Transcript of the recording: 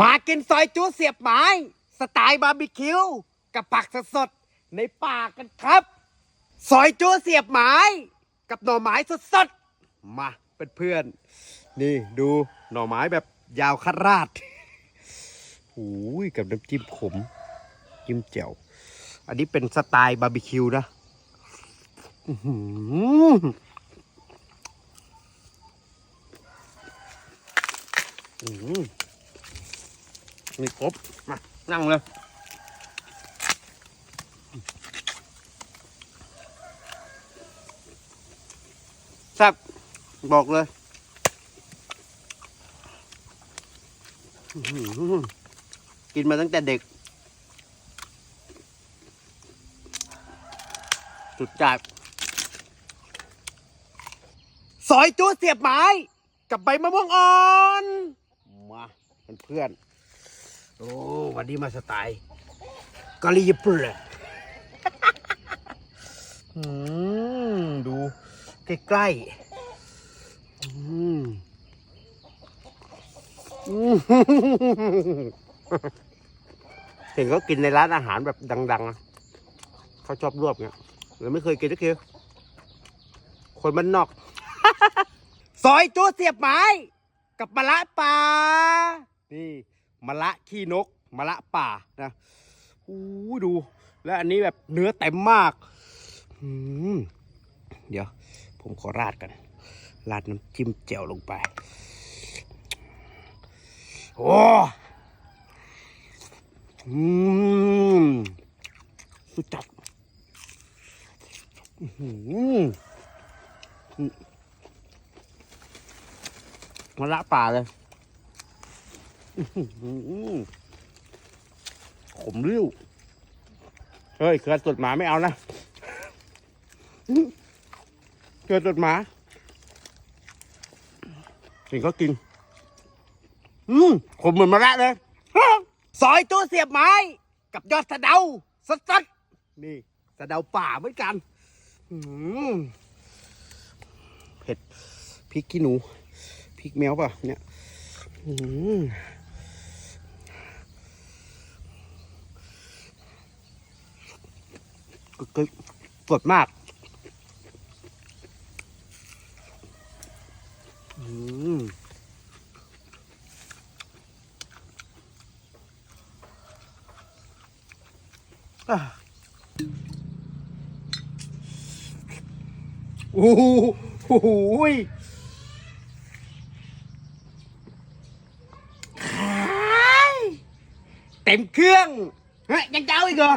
มากินซอยจูเสียบไม้ สไตล์บาร์บีคิว กับผักสดๆในป่ากันครับ ซอยจูเสียบไม้ กับหน่อไม้สดๆมาเป็นเพื่อนๆนี่ดูหน่อไม้แบบยาวคัดราดโอ้ยกับน้ำจิ้มขมจิ้มแจ่วอันนี้เป็นสไตล์บาร์บีคิวนะอื้อ หืออื้อหือนี่ครบ มา นั่งเลยแซ่บบอกเลยกินมาตั้งแต่เด็กสุดจัดซอยจูเสียบไม้ กับใบมะม่วงอ่อน มาเป็นเพื่อน โอ้วันนี้มาสไตล์กะหรี่ญี่ปุ่นเลยอืมดูใกล้ๆอืมเห็นเขากินในร้านอาหารแบบดังๆเขาชอบรวบเงี้ยเราไม่เคยกินสักทีคนมันนอก ซอยจูเสียบไม้ กับมะละป่านี่ มะละขี้นกมะละป่านะอู้ดู แล้วอันนี้แบบเนื้อเต็มมากเดี๋ยว ผมขอราดกัน ราดน้ำจิ้มแจ่วลงไป โอ้อืมสุดจัดอื้อหือมาละป่าเลย ขมริ้ว เฮ้ยเขือตดหมาไม่เอานะเขือตดหมากินก็กิน อืมขมเหมือนมะระเลยซอยตัวเสียบไม้ กับยอดสะเดาสดๆนี่สะเดาป่าเหมือนกันเผ็ดพริกขี้หนูพริกแมวป่ะเนี่ย อืม กึกสดมากอืมอะโอ้โหโอ้หยขายเต็มเครื่อง เฮ้ย ยังจะเอาอีกเหรอ